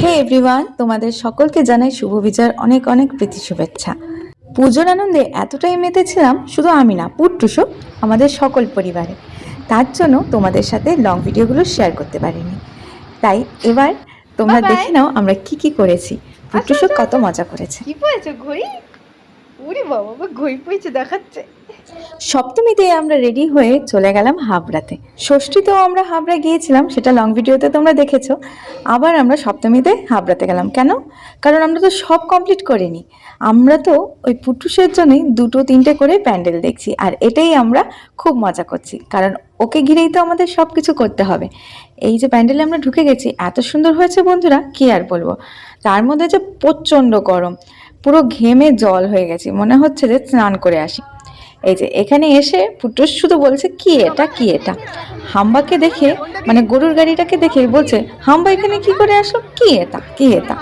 হে everyone তোমাদের সকলকে জানাই শুভ বিচার অনেক অনেক প্রীতি শুভেচ্ছা। পুজোর আনন্দে এতটাই মেতেছিলাম শুধু আমি না পুট্টুসো আমাদের সকল পরিবারে। তার জন্য তোমাদের সাথে লং ভিডিওগুলো শেয়ার করতে পারিনি। তাই এবার তোমরা. দেখে নাও আমরা কি কি করেছি। পুট্টুসো কত মজা করেছে। কি ঘড়ি? উরি বাবা বা ঘড়ি পয়েছে দেখাচ্ছে। সপ্তমীতে আমরা রেডি হয়ে চলে গেলাম হাবড়াতে। ষষ্ঠীতেও আমরা হাবড়া গিয়েছিলাম, সেটা লং ভিডিওতে তোমরা দেখেছ। আবার আমরা সপ্তমীতে হাবড়াতে গেলাম। কেন? কারণ আমরা তো সব কমপ্লিট করিনি। আমরা তো ওই পুটুসের জন্যই দুটো, তিনটে করে প্যান্ডেল দেখছি, আর এটাই আমরা খুব মজা করছি। কারণ ওকে ঘিরেই তো আমাদের সব কিছু করতে হবে। এই যে প্যান্ডেলে আমরা ঢুকে গেছি, এত সুন্দর হয়েছে বন্ধুরা, কি আর বলব? তার মধ্যে যে প্রচণ্ড গরম। পুরো ঘেমে জল হয়ে গেছি মনে হচ্ছে যে স্নান করে আসি। এই যে এখানে এসে পুটুস শুধু বলছে কি এটা কি এটা? হাম্বাকে দেখে মানে গরুর গাড়িটাকে দেখে বলছে হাম্বা এখানে কি করে আসো কি এটা কি এটা?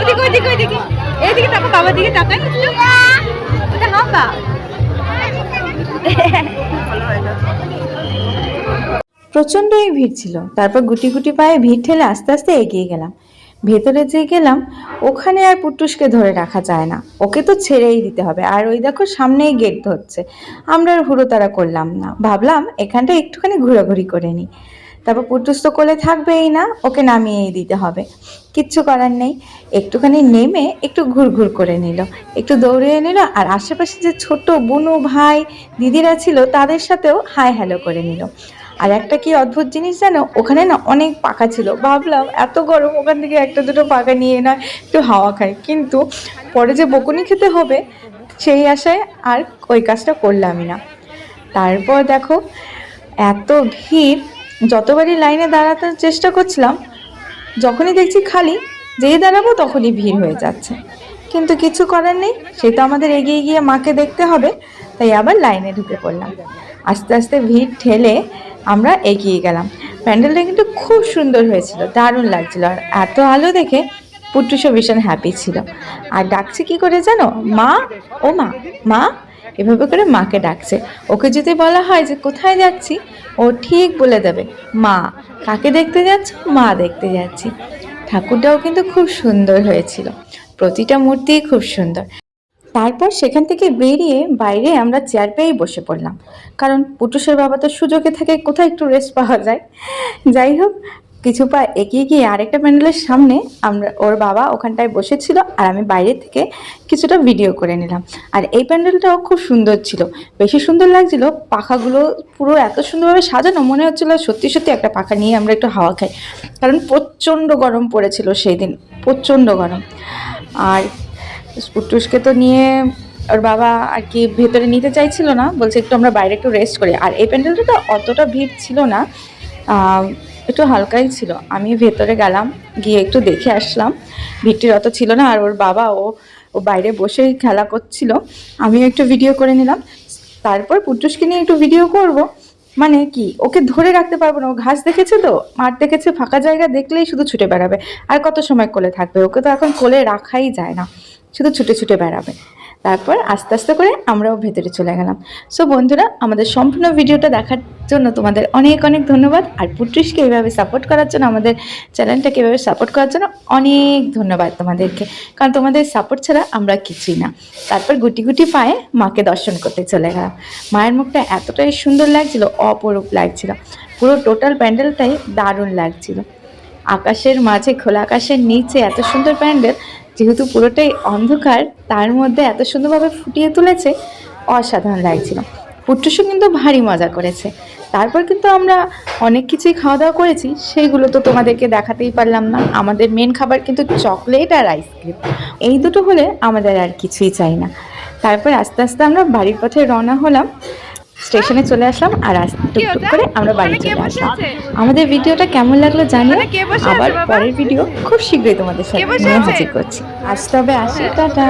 ওদিকে ওদিকে ওদিকে। এইদিকে তাকাও বাবার দিকে তাকাই। ওটা হাম্বা। প্রচণ্ডই ভিড় ছিল। তারপর গুটি গুটি পায়ে ভিড় ঠেলে আস্তে আস্তে এগিয়ে গেলাম। ভেতরে যে গেলাম, ওখানে আর পুটুসকে ধরে রাখা যায় না। ওকে তো ছেড়েই দিতে হবে। আর ওই দেখো সামনেই গেট ধরছে। আমরা আর হুড়োতাড়া করলাম না। ভাবলাম এখানটা একটুখানি ঘোরাঘুরি করে নিই। তারপর পুটুস তো কোলে থাকবেই না, ওকে নামিয়েই দিতে হবে। কিচ্ছু করার নেই। একটুখানি নেমে একটু ঘুরঘুর করে নিল। একটু দৌড়িয়ে নিল আর আশেপাশে যে ছোট বুনু ভাই, দিদিরা ছিল, তাদের সাথেও হাই হ্যালো করে নিল। আর একটা কি অদ্ভুত জিনিস জানো? ওখানে না অনেক পাখা ছিল। ভাবলাম, এত গরম, ওখান থেকে একটা দুটো পাখা নিয়ে না একটু হাওয়া খাই। কিন্তু পরে যে বকুনি খেতে হবে, সেই আশায় আর ওই কাজটা করলামই না। তারপর দেখো, এত ভিড়, যতবারই লাইনে দাঁড়াতে চেষ্টা করছিলাম, যখনই দেখছি খালি, যেই দাঁড়াবো তখনই ভিড় হয়ে যাচ্ছে। কিন্তু কিছু করার নেই, সে তো আমাদের এগিয়ে গিয়ে মাকে দেখতে হবে, তাই আবার লাইনে ঢুকে পড়লাম। আস্তে আস্তে ভিড় ঠেলে আমরা এগিয়ে গেলাম। প্যান্ডেলটা কিন্তু খুব সুন্দর হয়েছিল, দারুণ লাগছিল। আর এত আলো দেখে পুট্টুসও ভীষণ হ্যাপি ছিল। আর ডাকছে কি করে জানো? মা, ও মা মা এভাবে করে মাকে ডাকছে। ওকে যদি বলা হয় যে কোথায় যাচ্ছি, ও ঠিক বলে দেবে, মা, কাকে দেখতে যাচ্ছ? মা দেখতে যাচ্ছি। ঠাকুরটাও কিন্তু খুব সুন্দর হয়েছিল। প্রতিটা মূর্তিই খুব সুন্দর। তারপর সেখান থেকে বেরিয়ে বাইরে আমরা চেয়ার পেয়েই বসে পড়লাম। কারণ পুটুসের বাবা তো সুযোগে থাকে, কোথায় একটু রেস্ট পাওয়া যায়? যাই হোক, কিছু পা এগিয়ে গিয়ে আরেকটা প্যান্ডেলের সামনে আমরা, ওর বাবা ওখানটায় বসেছিল আর আমি বাইরে থেকে কিছুটা ভিডিও করে নিলাম। আর এই প্যান্ডেলটাও খুব সুন্দর ছিল। বেশি সুন্দর লাগছিল, পাখাগুলো পুরো এত সুন্দরভাবে সাজানো, মনে হচ্ছিল সত্যি সত্যি একটা পাখা নিয়ে আমরা একটু হাওয়া খাই। কারণ প্রচণ্ড গরম পড়েছিল সেই দিন, প্রচণ্ড গরম। আর পুটুসকে তো নিয়ে ওর বাবা আর কি ভেতরে নিতে চাইছিল না, বলছে একটু আমরা বাইরে একটু রেস্ট করি। আর এই প্যান্ডেলটা তো অতটা ভিড় ছিল না একটু হালকাই ছিল। আমি ভেতরে গেলাম, গিয়ে একটু দেখে আসলাম। ভিড়টির অত ছিল না, আর ওর বাবা ও ও বাইরে বসেই খেলা করছিল। আমিও একটু ভিডিও করে নিলাম। তারপর পুটুসকে নিয়ে একটু ভিডিও করব। মানে কি, ওকে ধরে রাখতে পারব না। ও ঘাস দেখেছে তো, মাঠ দেখেছে, ফাঁকা জায়গা দেখলেই শুধু ছুটে বেড়াবে। আর কত সময় কোলে থাকবে? ওকে তো এখন কোলে রাখাই যায় না। শুধু ছুটে ছুটে বেড়াবে। তারপর আস্তে আস্তে করে আমরাও ভেতরে চলে গেলাম। সো বন্ধুরা, আমাদের সম্পূর্ণ ভিডিওটা দেখার জন্য তোমাদের অনেক অনেক ধন্যবাদ। আর পুট্রিশকে এইভাবে সাপোর্ট করার জন্য, আমাদের চ্যানেলটাকে এভাবে সাপোর্ট করার জন্য অনেক ধন্যবাদ তোমাদেরকে। কারণ তোমাদের সাপোর্ট ছাড়া আমরা কিছুই না। তারপর গুটি গুটি পায়ে মাকে দর্শন করতে চলে গেলাম। মায়ের মুখটা এতটাই সুন্দর লাগছিল, অপরূপ লাগছিল। পুরো টোটাল প্যান্ডেলটাই দারুণ লাগছিল। আকাশের মাঝে, খোলা আকাশের নিচে এত সুন্দর প্যান্ডেল যেহেতু পুরোটাই অন্ধকার, তার মধ্যে এত সুন্দরভাবে ফুটিয়ে তুলেছে, অসাধারণ লাগছিল। পুট্টুসু কিন্তু ভারী মজা করেছে। তারপর কিন্তু আমরা অনেক কিছুই খাওয়া দাওয়া করেছি সেইগুলো তো তোমাদেরকে দেখাতেই পারলাম না। আমাদের মেন খাবার কিন্তু চকলেট আর আইসক্রিম এই দুটো হলে আমাদের আর কিছুই চাই না। তারপর আস্তে আস্তে আমরা বাড়ির পথে রওনা হলাম। স্টেশনে চলে আসলাম আর টুকটুক করে আমরা বাড়ি চলে আসলাম। আমাদের ভিডিওটা কেমন লাগল জানিও। কে আবার পরের ভিডিও খুব শীঘ্রই তোমাদের সাথে? হাজির করছি। আজ তবে আসি টাটা।